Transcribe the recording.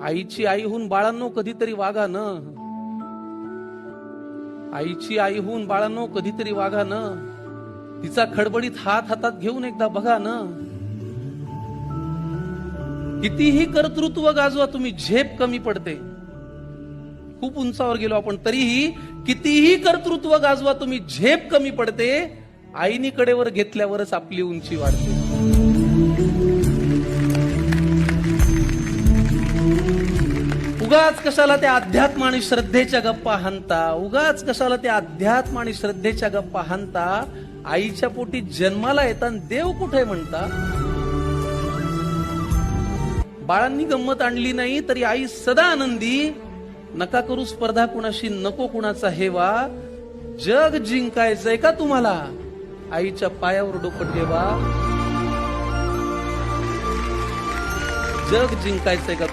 आईची आई होऊन बाळांनो कधीतरी वागा न. आईची आई होऊन बाळांनो कधीतरी वागा न. तिचा खडबडीत हात हातात घेऊन एकदा बघा न. कितीही कर्तृत्व गाजवा तुम्ही झेप कमी पडते. खूप उंचावर गेलो आपण तरीही कितीही कर्तृत्व गाजवा तुम्ही झेप कमी पडते. आईनी कडेवर घेतल्यावरच आपली उंची वाढते. उगाच कशाला त्या अध्यात्म आणि श्रद्धेच्या गप्पा हाणता? उगाच कशाला त्या अध्यात्म आणि श्रद्धेच्या गप्पा हाणता? आईच्या पोटी जन्माला येताना देव कुठे म्हणता? बाळांनी गंमत आणली नाही तरी आई सदा आनंदी. नका करू स्पर्धा कुणाशी नको कुणाचा हेवा. जग जिंकायचंय का तुम्हाला? आईच्या पायावर डोकं ठेवा. जग जिंकायचंय का